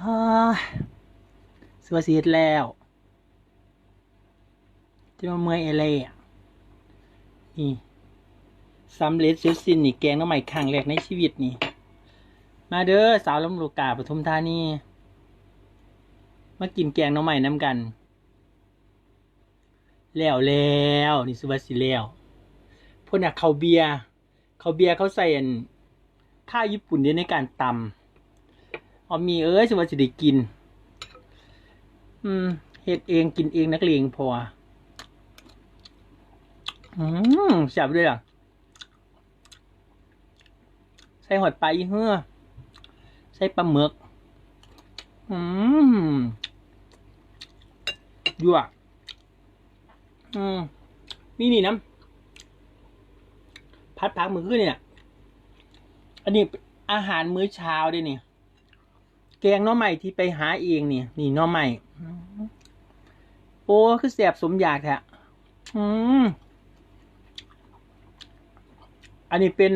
สวัสดีแล้วจะมาเมื่อยอเล่อะนี่สำเร็จเสร็จสิ้นนี่แกงน้ำใหม่ครั้งแรกในชีวิตนี่ มาเด้อสาวลำลูกกาปทุมธานีมากินแกงน้ำใหม่น้ำกัน แล้วแล้วนี่สุวัสดิแล้วพวกน่ะเขาเบียร์เขาเบียร์เขาใส่อันข้าวญี่ปุ่นเนี่ยในการตำ เอมีเอ้ยสุวัสดิกิน อืมเฮ็ดเองกินเองนักเลงพอ อืมแซ่บด้วยล่ะ ใส่หอดปลาอีเหือใส่ปลาหมึก อืมยั่วอืมมีนี่น้ำพัดพักมือขึ้นเนี่ย อันนี้อาหารมื้อเช้าด้วยนี่ แกงน้อใหม่ที่ไปหาเองเนี่ยนี่น้อใหม่โอ้คือแสบสมอยากแท้อืมอันนี้เป็น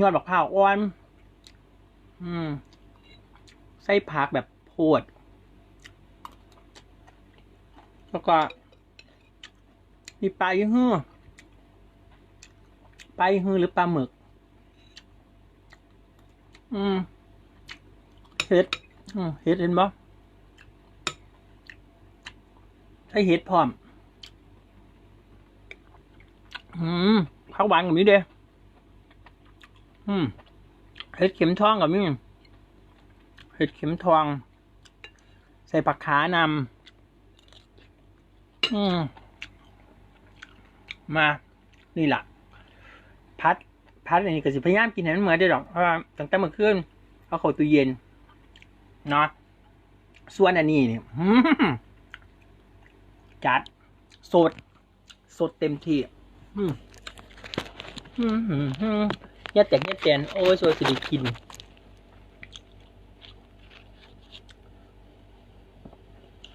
ยอดบักพร้าวอ่อน อืม ไส้ผักแบบโพด แล้วก็ มีปลายี่ห้อปลายี่ห้อหรือปลาหมึก อืมเห็ด เห็ดเห็นบ่ใช้เห็ดพร้อม อืมผักหวานกับมีเด้อืมเห็ดเข็มทองกับมีเห็ดเข็มทอง ใส่ผักขานำอืมมา นี่แหละพัดพัดอันนี้ก็สิพยายามกินให้มันเหมือนได้ดอกเพราะว่าตั้งแต่เมื่อคืนเอาเข้าตู้เย็น เนาะส่วนอันนี้เนี่ยจัด สด สดเต็มที่อืมอืมอืมอืมยัดแตกยัดแตนโอ้ยสวยสิได้กิน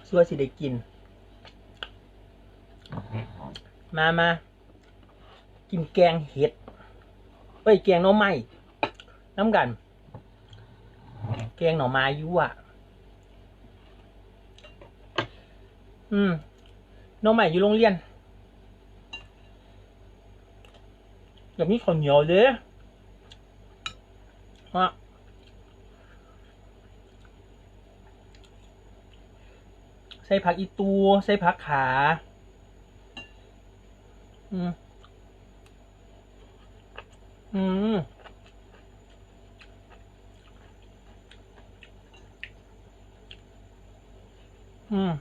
สวยสิได้กิน มามา กินแกงเห็ดเอ้ย แกงน่อไม้น้ำกัน แกงหน่อไม้ยั่วอืมน่อไม้อยู่โรงเรียนแบบนี้ข้าวเหนียวเด้อฮะใส่ผักอีตู ใส่ผักขา อืม อืม อืม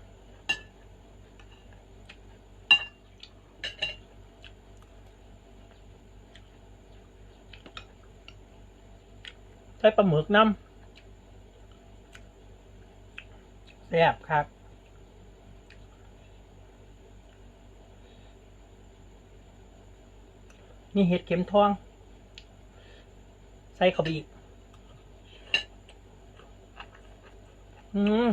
ใส่ปลาหมึกน้ำแซ่บครับนี่เห็ดเข็มทอง ใส่เข้าไปอีก อืม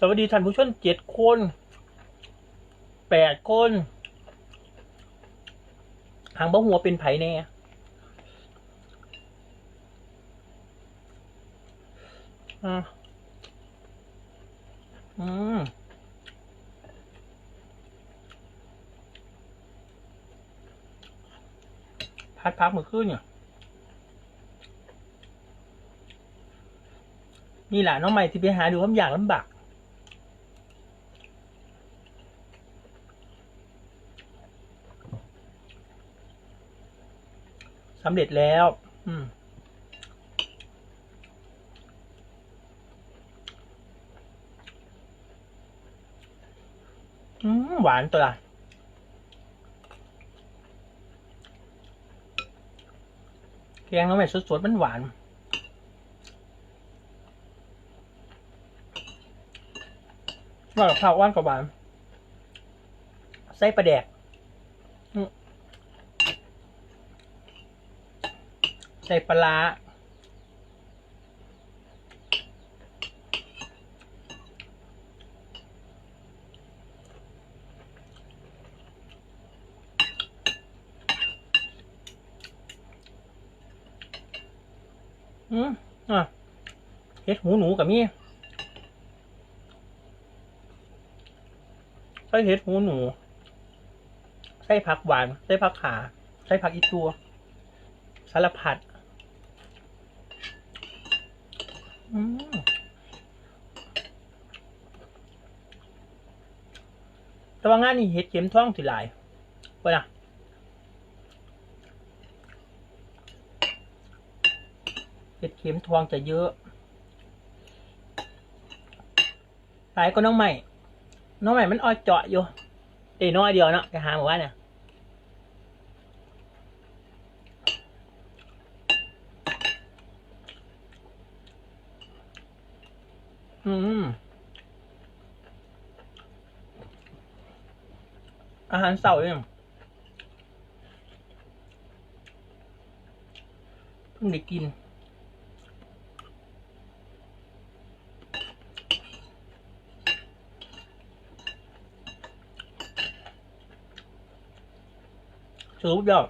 สวัสดีท่านผู้ชมเจ็ดคนแปดคนหางบ่หัวเป็นไผ่แน่อะอืมพัดพักมือขึ้นเนี่ยนี่แหละน้องใหม่ที่ไปหาดูความอยากลำบากำเร็จแล้ว อืมหวานตัวละแกงน้องใหม่สดๆมันหวานว่ากับข้าวว่านกับหวานไส้ปลาแดกอืม ใส่ปลาอืมอะเห็ดหูหนูกับมี่ใส่เห็ดหูหนู ใส่ผักหวาน ใส่ผักขา ใส่ผักอีตัว สารพัดอืมแต่ ว่างานนี้เห็ดเข็มท้องสิหลายไปนะเห็ดเข็มทองจะเยอะหลายก็น้องใหม่ น้องใหม่มันอ้อยเจาะอยู่เอ้ยน้อยเดียวเนาะจะหาหมว่าเนี่ยอืม อาหารเสาร์เนี่ยเพิ่งได้กิน สรุปแล้ว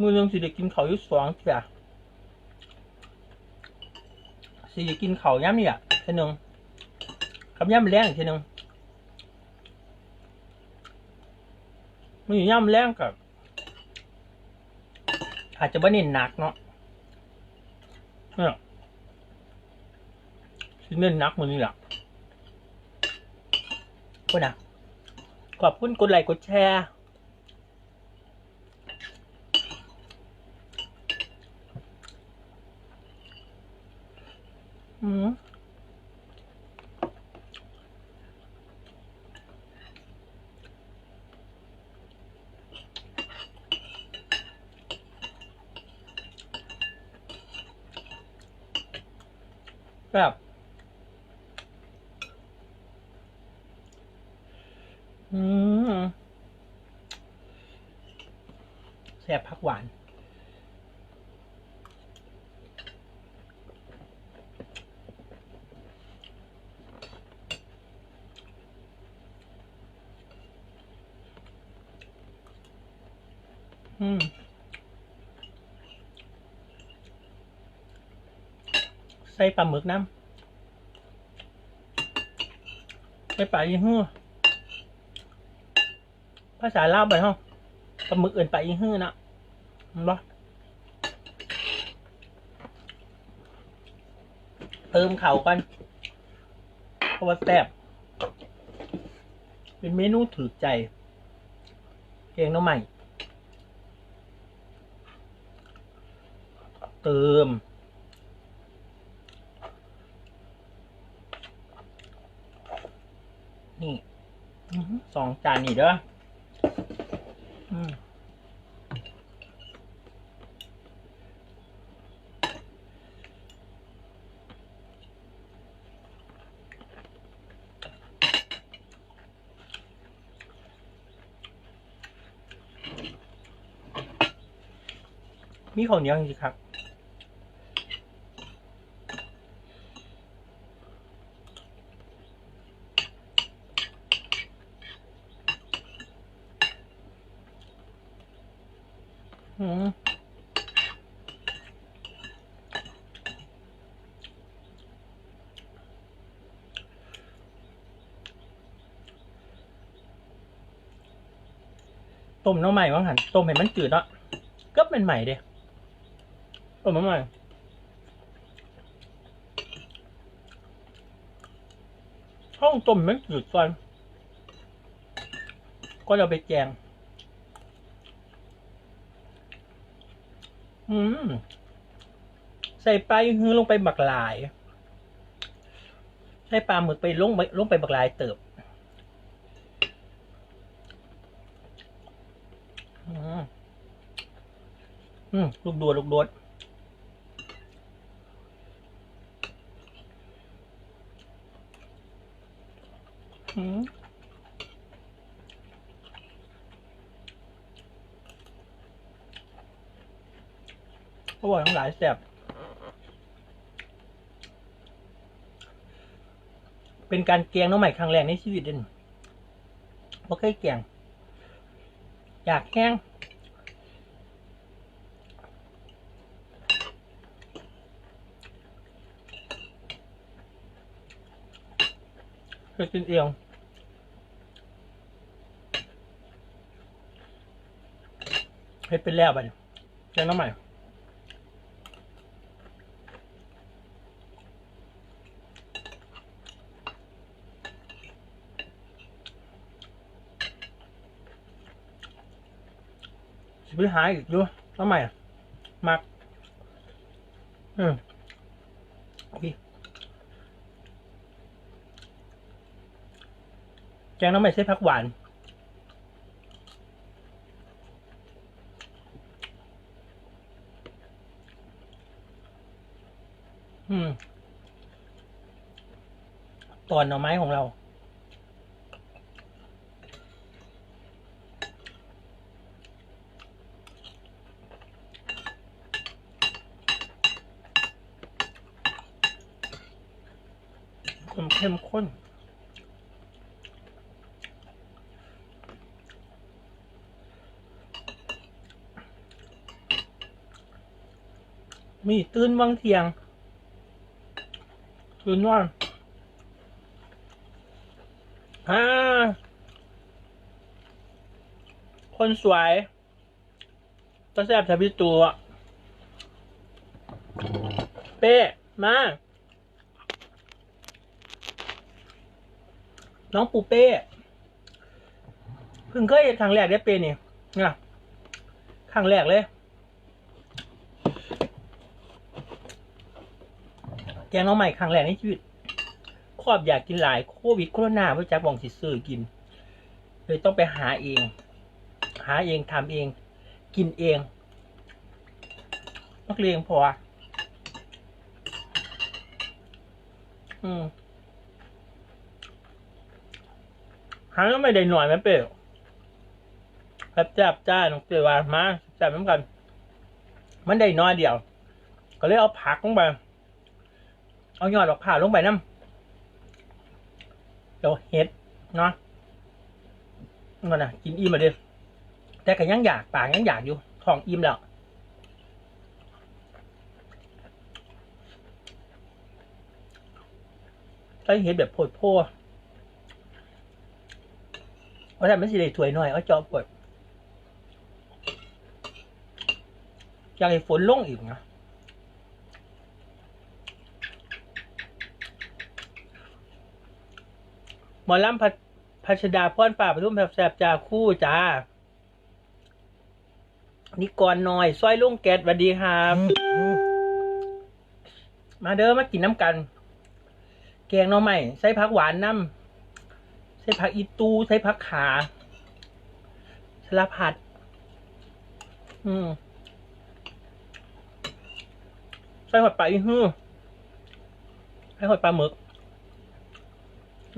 มือหนึงสิได้กินเขาอยู่สองเจ้ะสิได้กินเขาย่ำนี่อะเท่านึงกับย่ำแรงเท่านึง มันอยู่ย่ำแรงกับอาจจะบ่เน้นหนักเนาะเนี่ยสิเน้นหนักมือนี่แหละก็นะขอบคุณกดไลค์กดแชร์อืม แบบอืมแซ่บผักหวาน อืม ใส่ปลาหมึกน้ำใส่ปลายี่ห้อภาษาลาวไปห้องปลาหมึกเอื่นปลายี่ห้อนะเห็นปะเติมเข่ากันเพราะว่าแซ่บเป็นเมนูถือใจ เกงน้องใหม่ เติม นี่อื้อหือ สองจานนี่เด้อมีข้าวเหนียวจริงครับ อืม ต้มน้ำใหม่ว่างหันต้มให้มันจืดเนาะก็เป็นใหม่เด้ต้มน้ำใหม่ห้องต้มมันจืดก่อนก็เราไปแกงอืมใส่ไปฮือลงไปบักหลาย ใส่ปลาหมึกไปลงไปลงไปบักหลายเติบ อืมลูกดวดลูกดวดอืมอร่อยทั้งหลายแซ่บเป็นการแกงน้องใหม่ครั้งแรกในชีวิตเด่นบ่เคยแกง อยากแห้งเคยกินเอียงเฮ็ดเป็นแล้วไปดนี้แน้ำใหม่ ไปหาอีกอยู่น้ำใหม่ะมักอืมอุ๊ยแกงน้ำใหม่ใส่ผักหวานอืมตอนหน่อไม้ของเรา ความเข้มข้น มีตื่นวังเทียง ตื่นว่านอ่าคนสวยก็แซ่บแทบพี่ตัว เป้มา น้องปูเป้เพิ่งเคยครั้งแรกได้เป็นนี่นะครั้งแรกเลยแกงน้องใหม่ครั้งแรกในชีวิตครอบอยากกินหลายโควิดโคโรนาเพื่จักบองสิซื้อกิน เลยต้องไปหาเอง หาเองทำเอง กินเองนักเรียนพอ อืม หาก็ไม่ได้หน่อยแม่เป๋แบบจับจ้าน้องเป๋วว่ามาจับเหมือนกัน มันได้น้อยเดียว ก็เลยเอาผักลงไปเอายอดดอกผ่าลงไปน้ำเดี๋ยวเห็ดเนาะมันนะกินอิ่มมาเด้อแต่ก็ยังอยากปากยังอยากอยู่ท้องอิ่มแล้วใช้เห็ดแบบโพดโพ ว่าแต่ไม่สิได้ถวยหน่อยเอาจอบปวดอยากให้ฝนลงอีกนะหมอลำพัชพัชดาพรป่าปทุมแสบจ่าคู่จ้านี่ก่อนหน่อยซอยลุงแกดสวัสดีครับมาเด้อมากินน้ำกัน แกงน่อไม้ใส่ผักหวานน้ำ ใส่ผักอีตูใส่ผักขาสลัผัด อืมใส่หอยปลาอีฮือใส่หอยปลาหมึก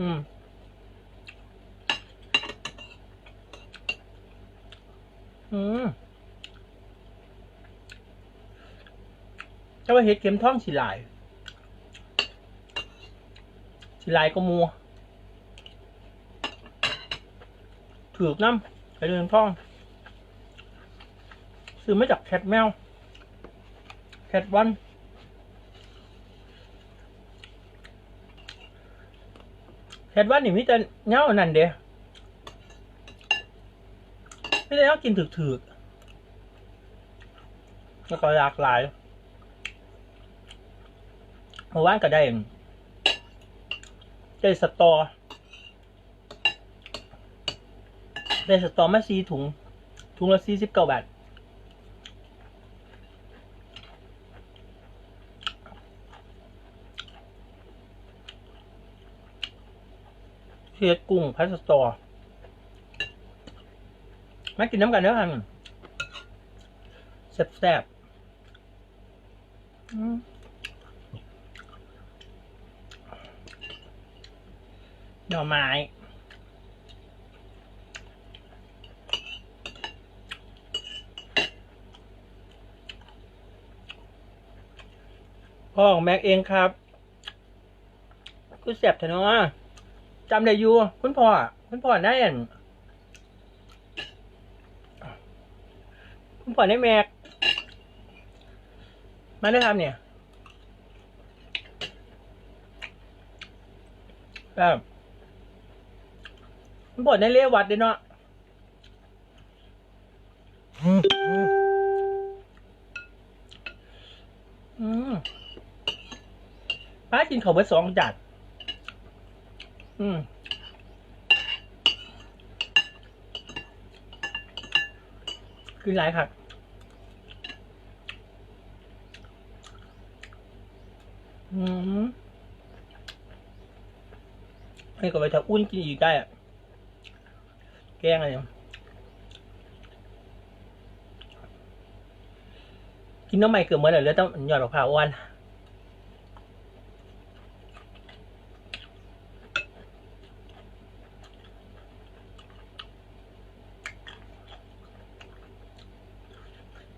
อืมอืมแต่ว่าเห็ดเข็มท่องสีลายสีลายก็มัว ถือกน้ำไปเรื่องท่องซื้อมาจากแคทแมว แคทวันแคทวันนี่มิแต่เงาอันนั่นเด้ไม่ได้เอากินถือกๆแล้วก็หลากหลายเมื่อวานก็ได้ได้สตอ ได้สตอมาซีถุง ถุงละสี่สิบเก้าบาทเชียดกุ้งพัสตอมากินน้ำกันเด้อครับแซ่บๆอืมหน่อไม้ พ่อของแม็กเองครับกูเสียบเถอะเนาะจำได้อยู่คุณพ่อคุณพ่อได้อันคุณพ่อได้แม็กมาได้ครับเนี่ยแบบมันบดในเรียวัดเด้เนาะ ป้ากินเขาวเบอร์สองจัด อืมกินหลายค่ะอืมให้กับไปถ้าอุ่นกินอีกได้อะแกงอะไรกินน้ำใหม่เกือบหมดเลยเลือต้องหยอดมะพร้าอ้วน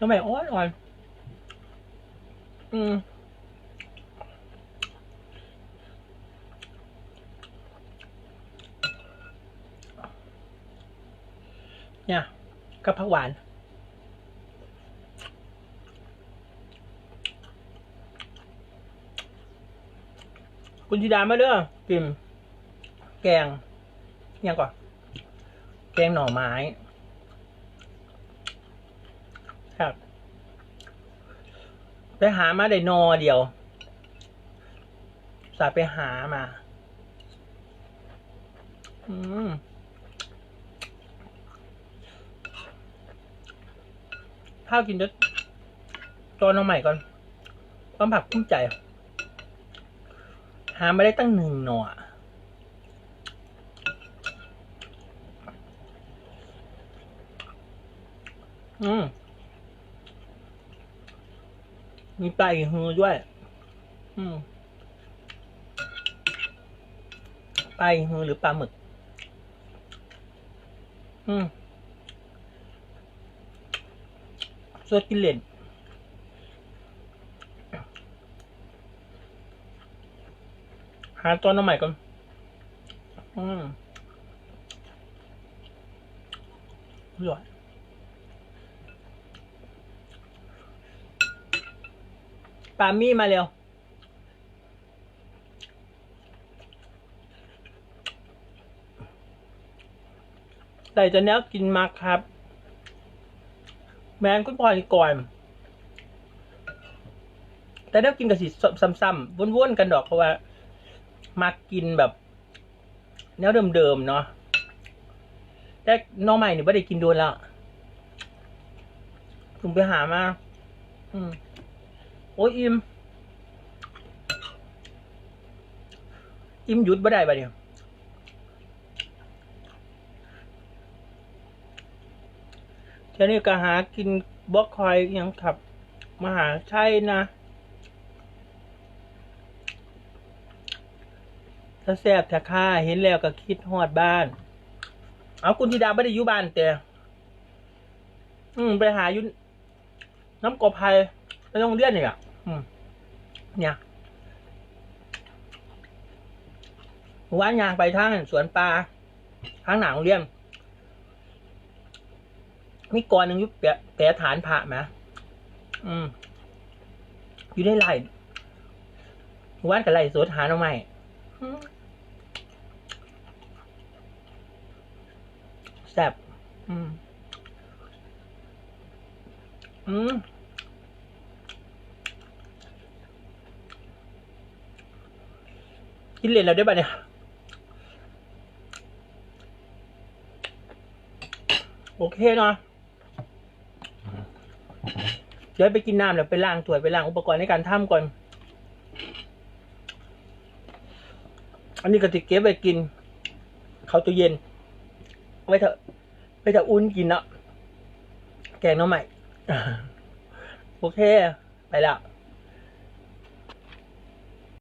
น้ำใหม่อ้วนอ่อนอืมเนี่ยกับผักหวาน คุณธิดามาเด้อกิมแกงเนี่ยก่อนแกงหน่อไม้ ครับไปหามาได้นอเดียวสาไปหามา อืมข้าวกินเด็ดตอนน้องใหม่ก่อนความผักคุ้มใจ หาไม่ได้ตั้งหนึ่งหน่ออืม มีปลาอีกหือด้วย อืมปลาอีกหือหรือปลาหมึก อืมสดกินเล่นหาตัวน้ำใหม่ก่อน อืมอร่อย ปามี่มาเร็ว แต่จะเนี้ยกินมากครับ แมนคุณพ่อนี่ก่อน แต่ได้กินกับสิซ้ำๆวนๆกันดอกเพราะว่า มากินแบบ แนวเดิมๆเนาะ แต่น้องใหม่เนี่ยไม่ได้กินโดนแล้วถึงไปหามา อืม โอ้ยอิมอิมหยุดไม่ได้ปะเนี่ยเทีนี้ก็หากินบล็อกคอยยังขับมหาชัยนะถ้าแซ่บถ้าค่าเห็นแล้วก็คิดฮอดบ้าน เอาคุณธิดาไม่ได้อยู่บ้านแต่ อืมไปหายู่น้ำกบไผ่ไปโรงเรียนนี่อะ อืมเนี่ยว่ายางไปทางสวนปลาทางหนังเรียนมีกรหนึ่งยุบแปะแปะฐานพระไหมอืม อยู่ได้ไล่ว่านกับไล่สวดหาเอาใหม่แซ่บอืม อืม กินเรียญแล้วได้ป่ะเนี่ยโอเคเนาะเดี๋ยวไปกินน้ำแล้วไปล้างถ้วยไปล้างอุปกรณ์ในการทำก่อน อันนี้ก็ติเก็บไว้กิน เขาตู้เย็น ไว้เถอะไว้เถอะอุ่นกินเนาะแกงน้องใหม่ โอเค ไปแล้ว